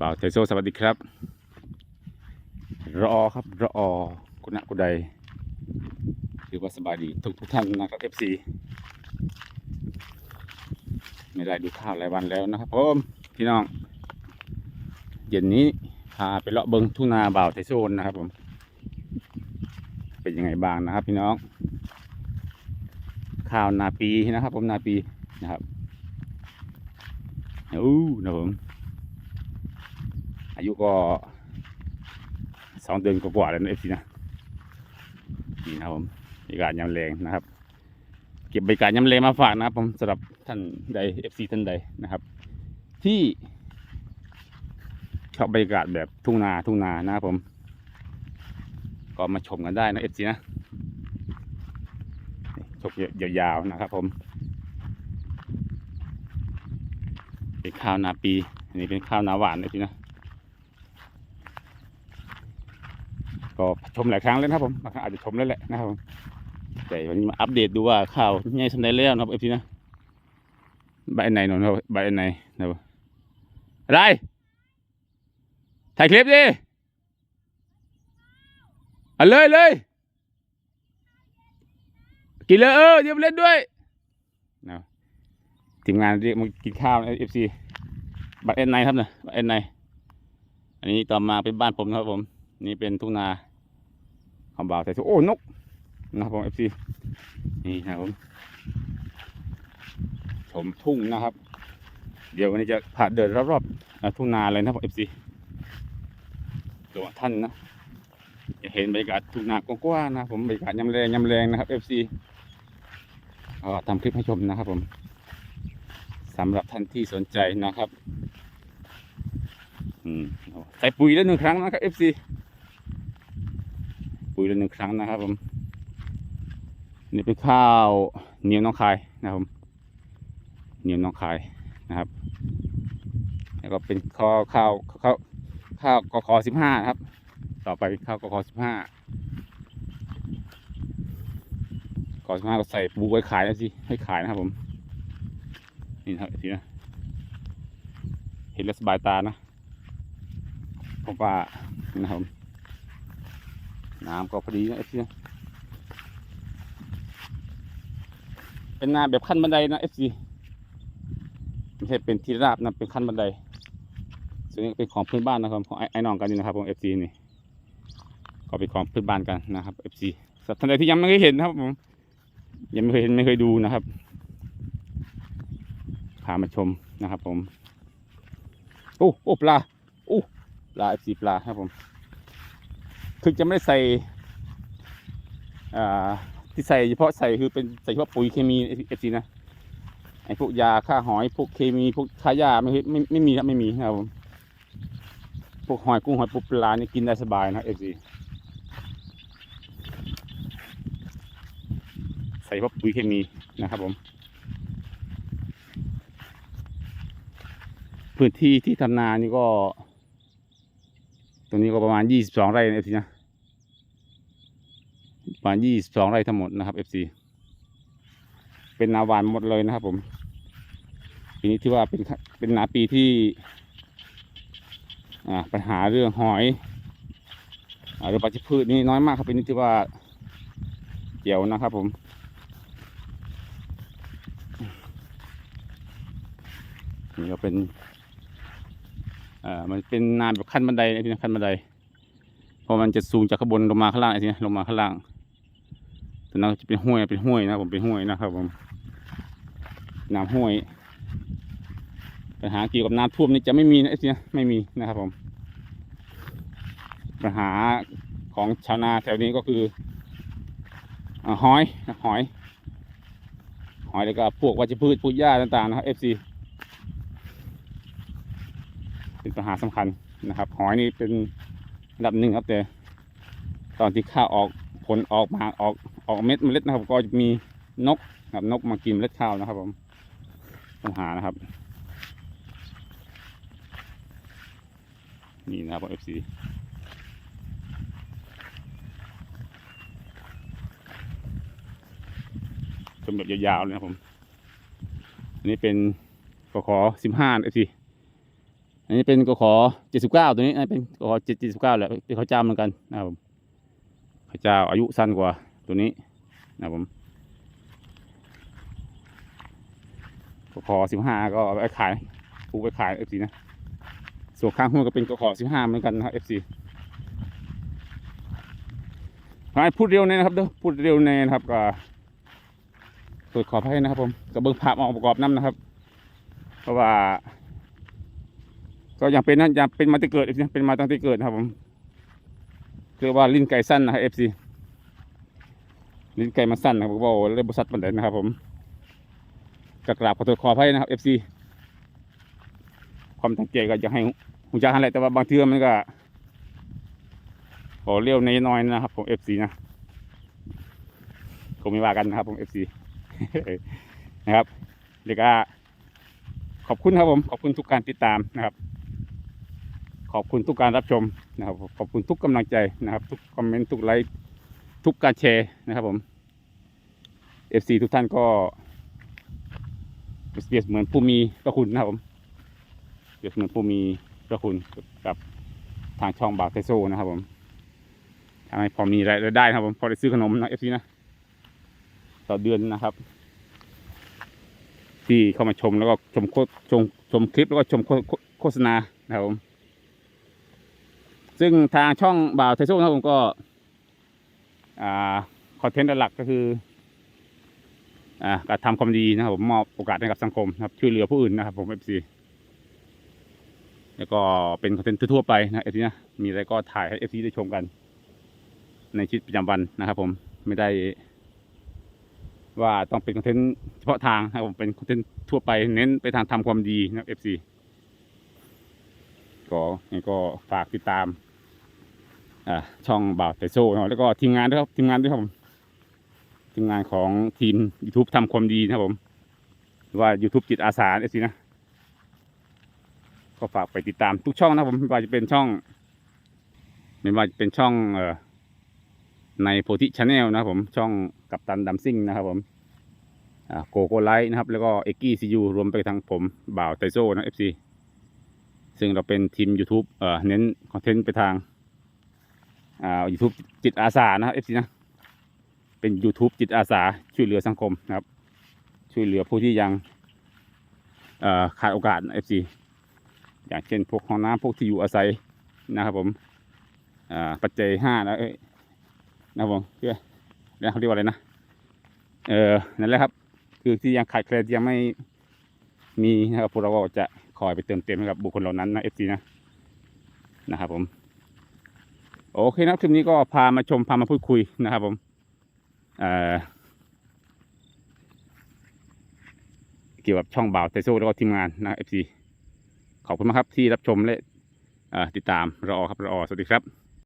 บ่าวเทโซสวัสดีครับ รอครับรอคุณะกุใดถือว่าสบายดีทุกทุกท่านนะครับเอฟซีไม่ได้ดูข้าวหลายวันแล้วนะครับผมพี่น้อง เย็นนี้พาไปเลาะเบิงทุ่งนาบ่าวไทโซนนะครับผม เป็นยังไงบ้างนะครับ พี่น้อง ข้าวนาปีนะครับ ผมนาปีนะครับอู้นะผม อายุก็สองเดือนกว่าๆแล้วนะเอฟซีนะนี่นะครับผมบรรยากาศยามแรงนะครับ เก็บบรรยากาศยามแรงมาฝากนะครับผมสำหรับท่านใดเอฟซีท่านใดนะครับ ที่ชอบบรรยากาศแบบทุ่งนาทุ่งนานะครับผม ก็มาชมกันได้นะเอฟซีนะชมยาวๆนะครับผมเป็นข้าวนาปี อันนี้เป็นข้าวนาหวานนะพี่นะ ก็ชมหลายครั้งแล้วนะครับผมอาจจะชมแล้วแหละนะครับผมแต่วันนี้มาอัปเดตดูว่าข้าวใหญ่สันได้แล้วนะครับเอฟซีนะใบไหนหนอนะครับใบไหนนะครับอะไรถ่ายคลิปดิเอาเลยเลยกินเลยเออเดี๋ยวมเล่นด้วยนะทีมงานเรียกมากินข้าวเอฟซีบัตรเอ็นไนครับเนี่ยบัตรเอ็นไนอันนี้ต่อมาเป็นบ้านผมนะครับผม นี่เป็นทุ่งนา ของบ่าวแต่ทุกโอ้นกนะครับผมเอฟซีนี่นะครับผมชมทุ่งนะครับ เดี๋ยววันนี้จะพาเดินรอบๆอ่าทุ่งนาเลยนะครับเอฟซีตัวท่านนะจะเห็นบรรยากาศทุ่งนากว้างๆนะผมบรรยากาศยำแรงยำแรงนะครับเอฟซีก็ทำคลิปให้ชมนะครับผมสำหรับท่านที่สนใจนะครับใส่ปุ๋ยแล้วหนึ่งครั้งนะครับ FC ปุ๋ยล้วหนึ่งครั้งนะครับผมนี่เป็นข้าวเหนียวน้องคายนะครับผมเหนียวน้องคายนะครับแล้วก็เป็นข้าวข้าวข้าวข้าวกคสิบห้าครับ ต่อไปข้าวกคสิบห้ากสิบห้าก็ใส่ปูไว้ขายนะสิให้ขายนะครับผมนี่นะครับทีนะเห็นแล้วสบายตานะผมว่านะครับ น้ำก็พอดีนะเอฟซีเป็นนาแบบขั้นบันไดนะเอฟซีไม่ใช่เป็นที่ราบนะเป็นขั้นบันไดซึ่งนี้เป็นของพื้นบ้านนะครับของไอ้ไอน้องกันนี่นะครับของเอฟซีนี่ก็เป็นของพื้นบ้านกันนะครับเอฟซีสำหรับท่านใดที่ยังไม่เคยเห็นนะครับผมยังไม่เคยเห็นไม่เคยดูนะครับพามาชมนะครับ ผมโอ้โอ้ปลาอู้ปลาเอฟซีปลาครับผม คือจะไม่ได้ใส่ที่ใส่เฉพาะใส่คือเป็นใส่เฉพาะปุ๋ยเคมีเอฟซีนะไอพวกยาฆ่าหอยพวกเคมีพวกฆ่าหญ้าไม่ไม่ไม่มีครับไม่มีครับผมพวกหอยกุ้งหอยปูปลานี่กินได้สบายนะเอฟซีใส่เฉพาะปุ๋ยเคมีนะครับผมพื้นที่ที่ทำนานี่ก็ ตรงนี้ก็ประมาณยี่สิบสองไร่เอฟซีนะประมาณยี่สิบสองไร่ทั้งหมดนะครับเอฟซีเป็นนาหวานหมดเลยนะครับ ผมปีนี้ที่ว่าเป็นเป็นนาปีที่อ่าปัญหาเรื่องหอยอ่าเรื่องปฏิพืชนี่น้อยมากครับปีนี้ที่ว่าเกี่ยวนะครับ ผมนี่ก็เป็น อ่อมันเป็นนาแบบขั้นบันไดนะพี่นะขั้นบันไดเพราะมันจะสูงจากข้างบนลงมาข้างล่างไอ้ทีนะลงมาข้างล่างแต่นั้นจะเป็นห้วยเป็นห้วยนะผมเป็นห้วยนะครับผมน้ำห้วยปัญหาเกี่ยวกับน้ำท่วมนี่จะไม่มีนะไอ้ทีนะไม่มีนะครับผมปัญหาของชาวนาแถวนี้ก็คือหอยหอย หอยแล้วก็พวกวัชพืชพวกหญ้าต่างๆนะครับ FC เป็นปัญหาสำคัญนะครับ หอยนี่เป็นอันดับหนึ่งครับแต่ตอนที่ข้าวออกผลออกมาออกออกเม็ดเมล็ดนะครับ ก็จะมีนกครับนกมากินเมล็ดข้าวนะครับผมปัญหานะครับ นี่นะครับเอฟซีชมแบบยาวๆเลยนะครับผม อันนี้เป็นกขอสิบห้าเอฟซี อันนี้เป็นกขอเจ็ดสิบเก้าตัวนี้อันเป็นกขอเจ็ดสิบเก้าแหละเป็นข้าวเจ้าเหมือนกันนะครับผมข้าวเจ้าอายุสั้นกว่าตัวนี้นะครับผมกขอสิบห้าก็เอาไปขายปูไปขายเอฟซีนะส่วนข้างหัวก็เป็นกขอสิบห้าเหมือนกันนะครับเอฟซีพูดเร็วแน่นะครับเด้อพูดเร็วแน่นะครับก็ตรวจขอให้นะครับผมกับเบิ้งภาพมาประกอบน้ำนะครับ เพราะว่า ก็ยังเป็นนะยังเป็นมาตั้งแต่เกิดเอฟซีเป็นมาตั้งแต่เกิดนะครับผมเรียกว่าลิ้นไก่สั้นนะครับเอฟซีลิ้นไก่มาสั้นนะครับบอกว่าเลยบริษัทบันไดนะครับ ผมกกราบขอโทษขออภัยนะครับเอฟซีความตั้งใจก็อยากให้หูจักหันแหละแต่ว่าบางเทื่อมันก็ขอเลี้ยวในน้อยๆนะครับ ผมเอฟซีนะคงไม่ว่ากันนะครับ ผมเอฟซีนะครับเรียกว่าขอบคุณครับผม ขอบคุณทุกการติดตามนะครับ ขอบคุณทุกการรับชมนะครับ ขอบคุณทุกกำลังใจนะครับ ทุกคอมเมนต์ทุกไลค์ทุกการแชร์นะครับผม FC ทุกท่านก็เปรียบเหมือนผู้มีพระคุณนะครับผมเปรียบเหมือนผู้มีพระคุณกับทางช่องบากเทโซนะครับผมทำให้พอมีรายได้นะครับผมพอได้ซื้อขนมนะ FC นะต่อเดือนนะครับ ที่เข้ามาชมแล้วก็ชมโฆชมชมคลิปแล้วก็ชมโฆโฆโฆษณานะครับผม ซึ่งทางช่องบ่าวไทโซ่นะครับผมก็คอนเทนต์หลักก็คือการทำความดีนะครับผมมอบโอกาสให้กับสังคมนะครับช่วยเหลือผู้อื่นนะครับ ผมเอฟซีแล้วก็เป็นคอนเทนต์ทั่วไปนะเอฟซีนะมีอะไรก็ถ่ายให้เอฟซีได้ชมกัน ในชีวิตประจำวันนะครับ ผมไม่ได้ ว่าต้องเป็นคอนเทนต์เฉพาะทางนะครับผมเป็นคอนเทนต์ทั่วไปเน้นไปทางทำความดีนะครับ FC ก็งไงก็ฝากติดตาม ช่องบ่าวไตโซ่นะแล้วก็ทีมงานด้วยครับทีมงานด้วยครับผมทีมงานของทีม YouTube ทำความดีนะครับผมว่า YouTube จิตอาสา FC นะ ก็ฝากไปติดตามทุกช่องนะผมไม่ว่าจะเป็นช่อง ไม่ว่าจะเป็นช่องเอ่อในโพธิชาแนลนะครับผมช่องกัปตันดัมซิ่งนะครับผมโกโก้ไลท์นะครับ แล้วก็เอ็กกี้ซียูรวมไปทั้งผมบ่าวไตโซนะเอฟซีซึ่งเราเป็นทีม YouTube เอ่อเน้นคอนเทนต์ไปทาง อ่า YouTube จิตอาสานะครับเอฟซีนะ เป็น YouTube จิตอาสาช่วยเหลือสังคมนะครับ ช่วยเหลือผู้ที่ยังอ่อขาดโอกาสเอฟซีอย่างเช่นพวกห้องน้ำพวกที่อยู่อาศัยนะครับผมอ่าปัจเจห้าแล้วเอ้ยนะครับผมเพื่อแล้วเขาเรียกว่าอะไรนะ เออนั่นแหละครับ คือที่ยังขาดแคลนที่ยังไม่มีนะครับพวกเราก็จะคอยไปเติมเต็มให้กับบุคคลเหล่านั้นนะเอฟซีนะนะครับผม โอเคนะคลิปนี้ก็พามาชมพามาพูดคุยนะครับผมเกี่ยวกับช่องบ่าวเตโซแล้วก็ทีมงานนะเอฟซีขอบคุณมากครับที่รับชมและติดตามรอครับรอสวัสดีครับ